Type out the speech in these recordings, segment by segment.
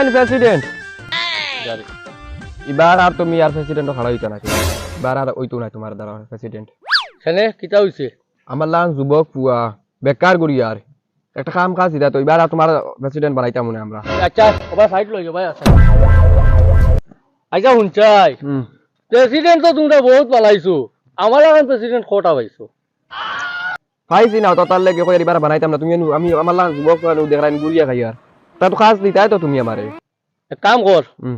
আইন প্রেসিডেন্ট এবার আর তুমি আর প্রেসিডেন্ট খাড়া হইতো নাকি? এবার আর ওইতো না তোমার দ্বারা প্রেসিডেন্ট সেনে কিতা হইছে? আমার লান যুবক পুয়া বেকার করি আর। একটা কাম কাজ দিতা তো এবার আর তোমার প্রেসিডেন্ট বানাইতাম মনে আমরা। আচ্ছা ওবার সাইড লই যাও ভাই আচ্ছা। আচ্ছা হুম। প্রেসিডেন্ট তো তোমরা বহুত পালাইছো আমার এখন প্রেসিডেন্ট কটা পাইছো? পাইছি না তো তার লেগে কই এবার বানাইতাম না। তুমি আমি আমার লান যুবক দেখাই গুড়িয়া খাই আর তা তো কাজ দিতাই তো তুমি আমারে। এক কাম কর। হুম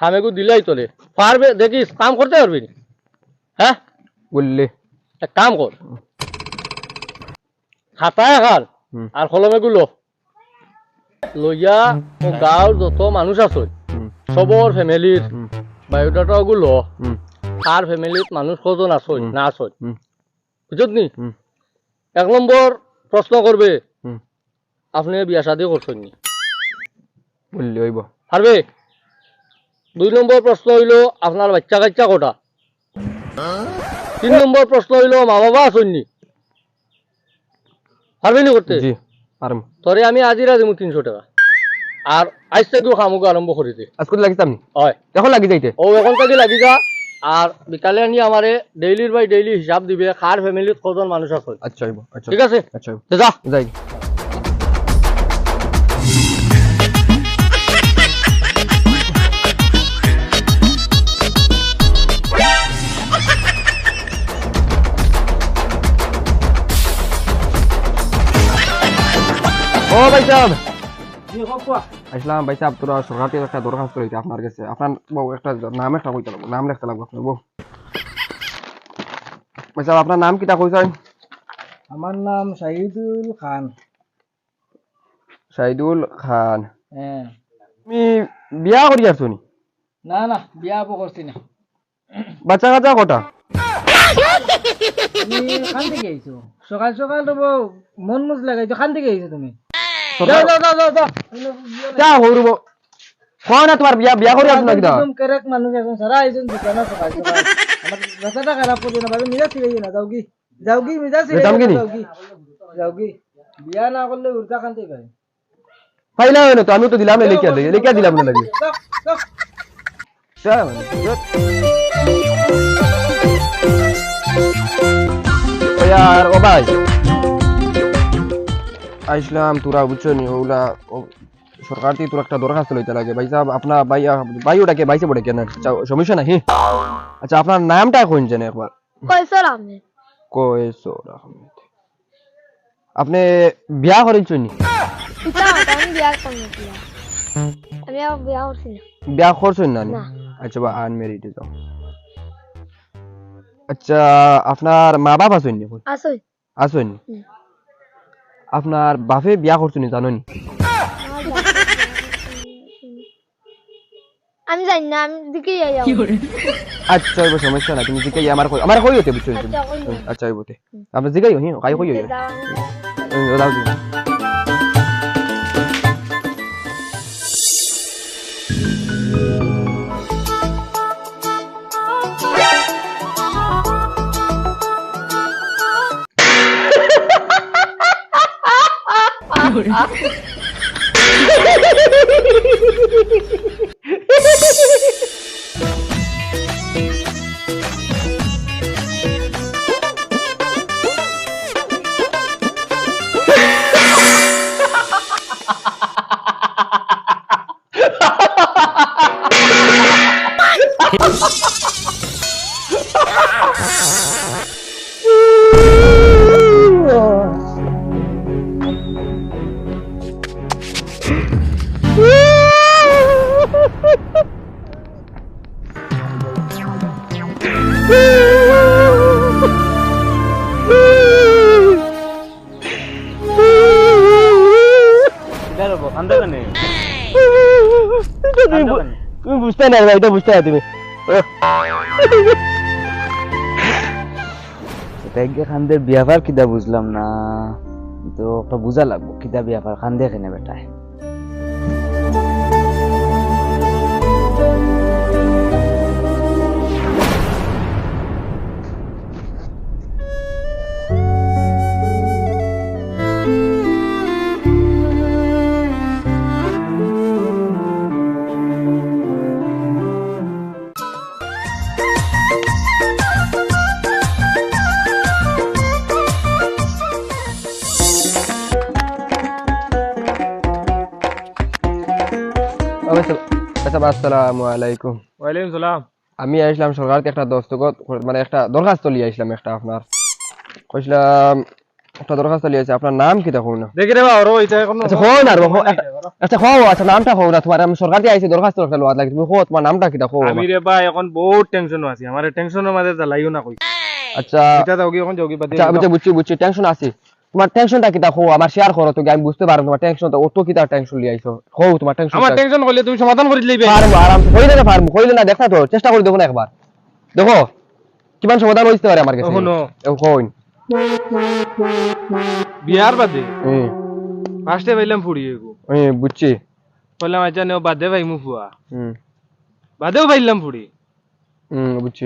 হামেকু দিলাই তোলে পারবে দেখিস কাম করতে পারবি? হ্যাঁ? বললে। এক কাম কর। খাতা এখন আর কলমে গুলো লইয়া ও গাঁৱৰ যত মানুষ আছে ফ্যামিলির হুম বায়োডাটা গুলো হুম আর ফ্যামিলিত মানুষ কজন আছে না আছে। বুঝত নি? এক নম্বর প্রশ্ন করবে হুম আপনি বিয়া শাদি করছেন নি? বললে হইব। পারবে? দুই নম্বর প্রশ্ন হইল আপনার বাচ্চা কাচ্চা কটা। তিন নম্বর প্রশ্ন হইল মা বাবা আছেন নি? পারবে নি করতে জি পারম তরে আমি আজিরা দিমু তিনশো টাকা। আর আজ থেকে খামুক আরম্ভ করে দে আজকে লাগিতাম নি? হয়। এখন লাগি যাইতে ও এখন থেকে লাগি যা। আর বিকালে আনি আমারে ডেইলির বাই ডেইলি হিসাব দিবে। কার ফ্যামিলিত কজন মানুষ আছে। আচ্ছা আচ্ছা। ঠিক আছে? আচ্ছা যা। যাই। ও ভাই সাহেব। আসলাম ভাই সাহেব তোরা সরকার একটা দরখাস্ত রয়েছে আপনার কাছে। আপনার বউ একটা নাম একটা কইতে লাগবো নাম লিখতে লাগবো আপনার বউ। ভাই সাহেব আপনার নাম কিটা কইছেন? আমার নাম শাহিদুল খান। শাহিদুল খান। হ্যাঁ। তুমি বিয়া করি আছো নি? না না বিয়া হব করছি না। বাচ্চা কাচ্চা কটা? খান থেকে আইছো? সকাল সকাল তো মন মুজ লাগাইছো খান থেকে আইছো তুমি? হরব তোমার বিয়া বিয়া করি আছো নাকি একদম কেরেক মানুষ এখন সারা দোকানে আমার রাস্তাটা খারাপ করে না ছিড়াই না ছিড়াই বিয়া না করলে উল্টা ফাইলা তো আমি তো দিলাম না লিখিয়া দিই দিলাম না লাগি। यार আইসলাম তোরা বুঝছ নি ওগুলা সরকার থেকে তোর একটা দরখাস্ত লইতে লাগে। ভাই সাহেব আপনার ভাই ভাই ওটাকে ভাইসে পড়ে কেন? আচ্ছা, সমস্যা নাই? আচ্ছা আপনার নামটা কোন জানে একবার। কয়সর আহমেদ। কয়েসর আহমেদ। আপনি বিয়া করেছেন নি? পিতা আমি বিয়া করছেন না নি? আচ্ছা বা আনমেরিড যাও। আচ্ছা আপনার মা বাপ আছেন নি আছেন। নি? হুম। আপনার বাপে বিয়া করছেন নি জানো নি আমি জানি না আমি দিকে আচ্ছা ওইব সমস্যা না তুমি জিকাই আমার কই আমার কই হতে বুঝছ? আচ্ছা, ওইবতে আচ্ছা আপনি জিকাই হই কাই কই হই দাও দিন তুমি বুঝতে না এটা বুঝতে না তুমি তাইকে খানদের বিয়াভার কিদা বুঝলাম না তো একটা বুঝা লাগবো কিদা বিয়াভার খান্দে কেনে বেটায় আসসালামু আলাইকুম। ওয়ালাইকুম সালাম। আমি আসলাম সরকার থেকে একটা দস্তখত মানে একটা দরখাস্ত লিয়ে আসলাম একটা আপনার। কইছিলাম একটা দরখাস্ত লিয়ে আছে আপনার নাম কি দেখুন? না দেখি রে বাবা এটা আচ্ছা হো না আচ্ছা আচ্ছা নামটা হো না তোমার আমি সরকার দিয়ে আইছি দরখাস্ত একটা লোয়া লাগে তুমি হো তোমার নামটা কি দেখো? আমি রে ভাই এখন বহুত টেনশন আছি আমার টেনশনের মাঝে জ্বালাইও না কই। আচ্ছা। এটা দাও কি এখন যোগী বাদে আচ্ছা বুঝছি বুঝছি টেনশন আছে। তোমার টেনশনটা কি দেখো আমার শেয়ার করো তো আমি বুঝতে পারব তোমার টেনশনটা অত কি তার টেনশন লিয়ে আইছো? হো তোমার টেনশন আমার টেনশন করলে তুমি সমাধান করে দিলেই পারব আরামসে। হইলে না পারব হইলে না দেখা তো চেষ্টা করে দেখো না একবার। দেখো কিমান সমাধান হইতে পারে আমার কাছে। কইন বিয়ার বাদে? হুম। ফার্স্টে পাইলাম ফুড়ি এগো। হুম বুঝছি। বললাম আচ্ছা নেও বাদে ভাই মু ফুয়া। হুম। বাদেও পাইলাম ফুড়ি। হুম বুঝছি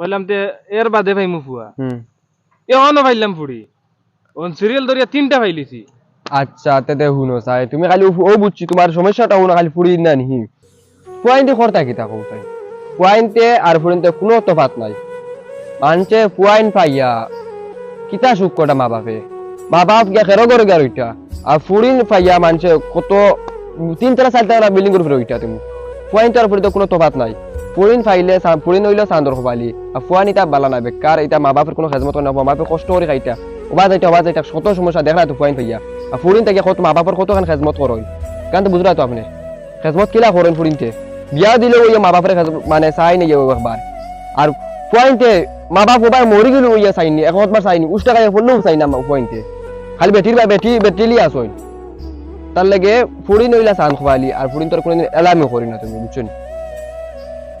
কইলাম তে এর বাদে ভাই মু ফুয়া। হুম। এখনও পাইলাম ফুড়ি। ওন সিরিয়াল ধরিয়া তিনটা পাইলিছি আচ্ছা তেতে হুনো সাই তুমি খালি ও- বুঝছি, তোমার সমস্যাটা হুনো খালি ফুড়ি না নি পয়েন্টে করতা কি তাকো তাই পয়েন্টে আর ফুড়িতে কোনো তফাত নাই। মানছে পয়েন্ট পাইয়া, কিতা সুখ কটা মা বাপে। মা বাপ গিয়া খেরো করে গেল ওইটা আর ফুড়িন পাইয়া মানছে কত তিন তারা চার তারা বিল্ডিং করে ওইটা তুমি। পয়েন্ট আর ফুড়িতে কোনো তফাত নাই। পাইলে সা- ফুড়িন হইলে চান্দর খোপালি আর ফুয়ান ইটা বালা নাই বেকার এটা মা বাপের কোনো খেজমত না মা বাপে কষ্ট করে খাইটা কত সমস্যা দেখা তো আর থেকে কত মা বাপের কত খেজমত করই কারণ তো বুঝলা তো আপনি। খেজমত কিলা করেন বিয়া দিলে ওই মা বাপের মানে চাই একবার আর মা বাপ ওবার মরি গেল ওইয়া চাইনি একবার চাইনি উস টাকা পড়লেও চাই না পয়েন্টে খালি বেটির বা বেটি বেটিলি আসইন তার লাগে ফুড়িন ওইলা চান খোয়ালি আর ফুড়িন তোর কোনোদিন এলামি করি না তুমি বুঝছ নি?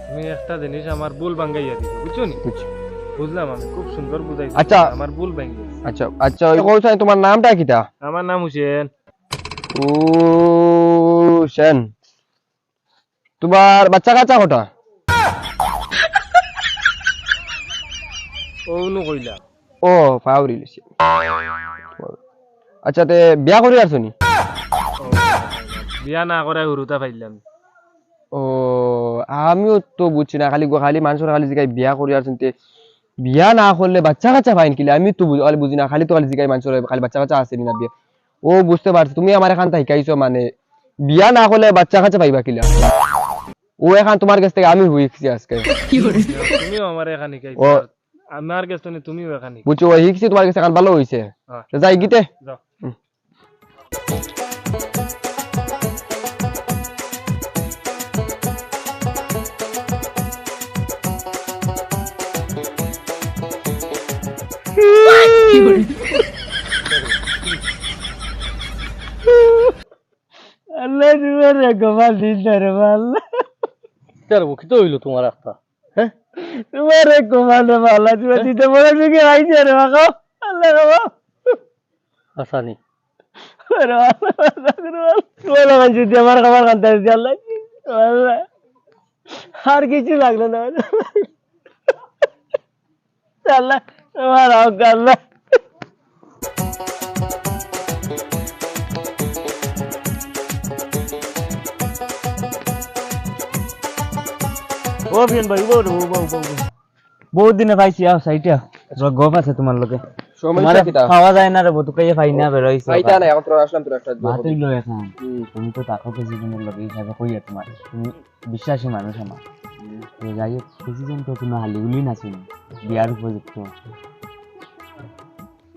তুমি একটা জিনিস আমার ভুল ভাঙ্গাইয়া দিছো বুঝছ নি? বুঝছি বুঝলাম আমি খুব সুন্দর বুঝাইছো। আচ্ছা। আমার ভুল আচ্ছা আচ্ছা ওই তোমার নামটা কিটা? আমার নাম হুসেন। ও সেন তোমার বাচ্চা কাচ্চা কটা? ও নু কইলা। ও পাউরি লিছি আচ্ছা তে বিয়া করি আসছো নি? বিয়া না করাই হুরুতা পাইলাম। ও আমিও তো বুঝছি না খালি খালি মানুষের খালি জিগাই বিয়া করি আর বিয়া না করলে বাচ্চা কাচ্চা পাইন কিলে। আমি তো বুঝি না খালি তো খালি জিগাই মানুষের খালি বাচ্চা কাচ্চা আছে না বিয়া। ও বুঝতে পারছ তুমি আমার এখান থেকে শিখাইছো মানে বিয়া না করলে বাচ্চা কাচ্চা পাইবা কিলা? ও এখন তোমার কাছ থেকে আমি হইছি আজকে। তুমি আমার এখানে শিখাইছো আমার কাছে থেকে তুমিও এখানে বুঝছ ও শিখছি তোমার কাছে এখন ভালো হইছে। হ্যাঁ। যাই গিতে। যাও। আল্লাহ, তোমার রেকমাল দিন রে আল্লাহ তার বুকিতে হইল তোমার একটা হ্যাঁ তোমার রেকমাল রে আল্লাহ তোমার দিতে বলে আমার আর কিছু লাগল না আল্লাহ হোক, আল্লাহ। ও বিয়ান ভাই ও ও ও ও বহুত দিনে পাইছি আও সাইটা গপ আছে তোমার লগে সমস্যা কিটা খাওয়া যায় না রে বতু কাইয়ে পাই না খাইতা না এখন তোর আসলাম তোর একটা ভাতই লই এখন তুমি তো লগে হিসাবে তোমার তুমি বিশ্বাসী মানুষ আমার তো যাই হোক প্রেসিডেন্ট তো কোনো হালিগুলি নাছিল। বিয়ার উপযুক্ত।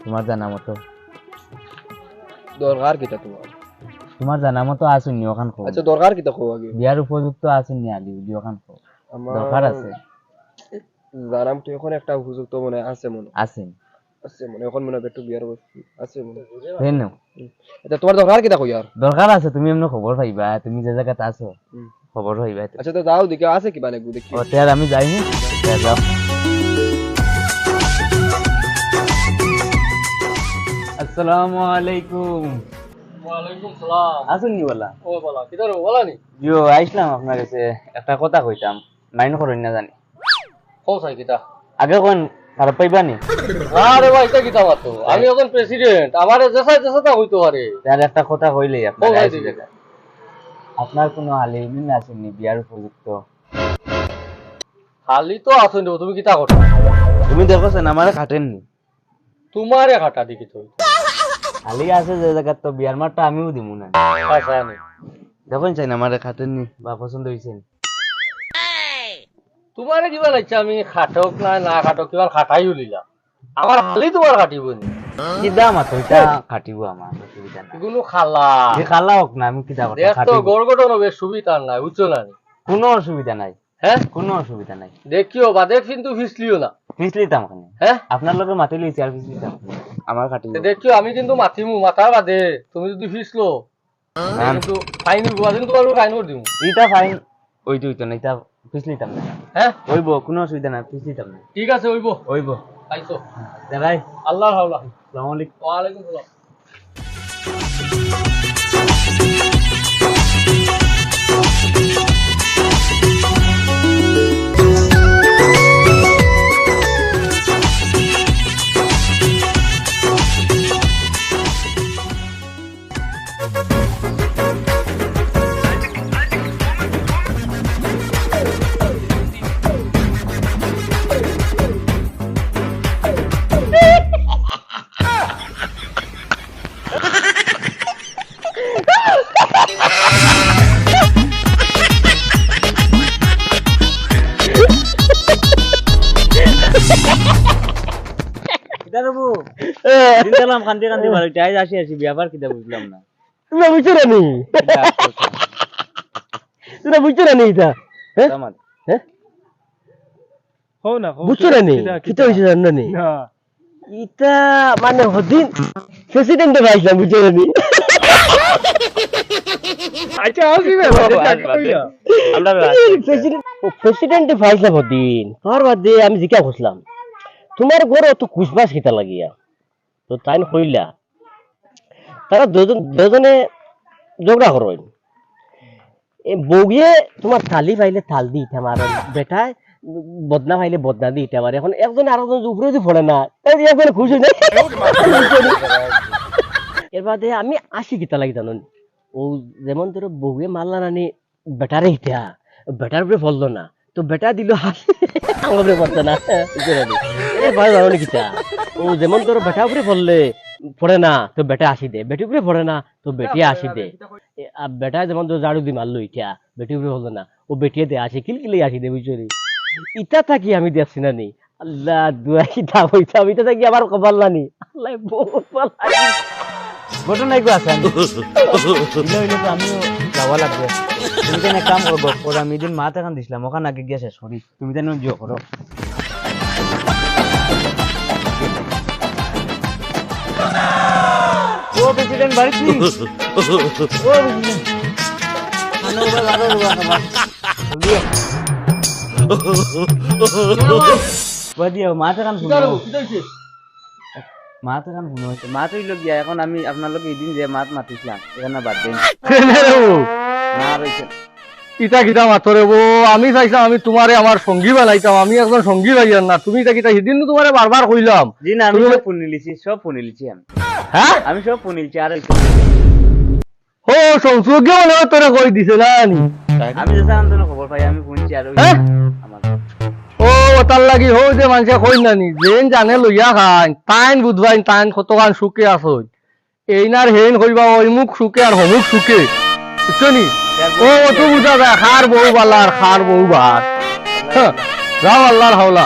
তোমার জানা মতো দরকার কিটা তোমার তোমার জানা মতো আসুননি ওখান আচ্ছা দরকার কিটা খো আগে বিয়ার উপযুক্ত আসুননি হালিগুলি ওখান খো আমার দরকার আছে? জানাম তো এখন একটা উপযুক্ত মনে আছে মনে। আছেন আছে। মনে এখন মনে একটু বিয়ার বসছি আছে মনে হয়। হেন আচ্ছা তোমার দরকার কিটা কই আর দরকার আছে তুমি এমনি খবর পাইবা তুমি যে জায়গাতে আছো খবর পাইবা। আচ্ছা তো যাও দেখে আছে কিবা নাকি দেখি। ও তেয়ার আমি যাই যাও। আসসালামু আলাইকুম। ওয়ালাইকুম সালাম। আসুন নি বলা। ও বলা কিদার বলা নি? ইয়ো আইসলাম আপনার কাছে একটা কথা কইতাম। মাইন্ড করেন না জানি কও সাই কিতা? আগে কোন খারাপ পাইবা নি আরে ভাই এটা কিতা মাতো আমি এখন প্রেসিডেন্ট আমারে যেসা যেসা হইতো আরে। তার একটা কথা কইলেই আপনার। আপনার কোনো হালিমিন আসেননি বিয়ার উপযুক্ত? খালি তো আসুন তুমি কিতা করো? তুমি দেখোছেন আমার কাটেননি। তোমারে কাটা দেখি তো। হালি আছে যে জায়গা তো বিয়ার মারটা আমিও দিমু না। আসানি দেখুন চাই না আমার খাটেননি বা পছন্দ হয়েছে তোমারে কিবা লাগছে আমি খাটক না না খাটক কিমান খাটাই উলিলা আমার খালি তোমার কাটিব নি। কিদা আমার তো এটা কাটিব আমার অসুবিধা নাই। কোনো খালা। যে খালা হোক না আমি কিদা কথা দেখ তো গড়গড় হবে সুবিধা নাই বুঝছ না কোনো অসুবিধা নাই। হ্যাঁ কোনো অসুবিধা নাই। দেখিও বা দেখ কিন্তু ফিসলিও না। ফিস লিতাম খানে হ্যাঁ আপনার লোকের মাতি লইছি আর ফিস লিতাম আমার কাটিব তে দেখিও আমি কিন্তু মাতিমু মাথার বাদে। তুমি যদি ফিসলো। কিন্তু ফাইন গুয়া দিন তোমার ফাইন করে দিমু ইটা ফাইন। ওই তো তো না ইটা ফিস লিতাম না। হ্যাঁ? ওইব কোনো অসুবিধা নাই পিছলিতাম লিতাম না। ঠিক আছে ওইব ওইব পাইছো। ভাই আল্লাহ হাওলা। আসসালামু আলাইকুম। ওয়া আলাইকুম কিটা গেলাম কান্দি কান্দি ভালো আসি আসি ব্যাপার বুঝলাম না। তুমি বুঝছ না নি? তুমি বুঝছ না নি এটা হ্যাঁ আমার হ্যাঁ না বুঝছ না নি? কিতা হয়েছে জানো নি? ইটা মানে হদিন প্রেসিডেন্টে পাইছিলাম বুঝছ না নি আচ্ছা আসিবে আমরা প্রেসিডেন্ট প্রেসিডেন্টে পাইছিলাম হদিন। তার বাদে আমি জিজ্ঞা করছিলাম তোমার ঘরে অত কুসবাস কিতা লাগিয়া তো তাই কইলা, তারা দুজন, দুজনে ঝগড়া করেন এ বউয়ে তোমার থালি পাইলে থাল দি ইটা মারে বেটায় বদনা পাইলে বদনা দি ইটা মারে এখন একজন আরেকজন উপরে যদি পড়ে না তাই একজন খুশি নেই এর বাদে আমি আসি কিতা লাগি জানো নি? ও যেমন ধরো বউয়ে মারলা নানি বেটারে ইটা বেটার উপরে ফললো না। তো বেটা দিল আমার পড়ছে না। ও যেমন ধরো বেটা উপরে ফললে পড়ে না তো বেটা আসি দে। বেটি উপরে পড়ে না তো বেটি আসি দে। বেটা যেমন ধরো ঝাড়ু দি মারলো ইটা বেটি উপরে হলো না ও বেটিয়ে দে আসি কিলকিলে আসি দে বুঝছ নি? ইটা থাকি আমি দেখছি না নি। আল্লাহ দুয়া কিতা হইতাম ইটা থাকি আমার কপাল আল্লাহ বহুত ঘটনা একটু আছে আমিও যাওয়া লাগবে। তুমি কেন এক কাম করব ওরা আমি দিন মাথা খান দিছিলাম ওখানে আগে গিয়ে শেষ করি তুমি যেন জিও করো। ও প্রেসিডেন্ট বাড়ি ও মাথা কান শুনো মাথা কান শুনো হচ্ছে মা গিয়া এখন আমি আপনার লোক এই দিন যে মাত মাতিছিলাম এখানে বাদ দেন। ইটা কিটা মাথরে বো আমি চাইছিলাম আমি তোমারে আমার সঙ্গী বানাইতাম আমি একজন সঙ্গী না। তুমি এটা কিটা সেদিন তোমারে বারবার কইলাম জি না আমি সব আমি। হ্যাঁ আমি সব আর ও মনে হয় তোরা কই দিছে না। আমি খবর পাই আমি শুনছি আর ও তার লাগি হো যে মানুষে কই না নি। যেন জানে লইয়া খান তাইন বুধবাই তাইন কতখান সুখে আসই এইনার হেন কইবা ওই মুখ সুখে আর হমুক সুখে। বুঝছ নি ও তো বুঝা যায় খার বউ বালার খার বউ হ্যাঁ, যাও আল্লাহর হাওলা।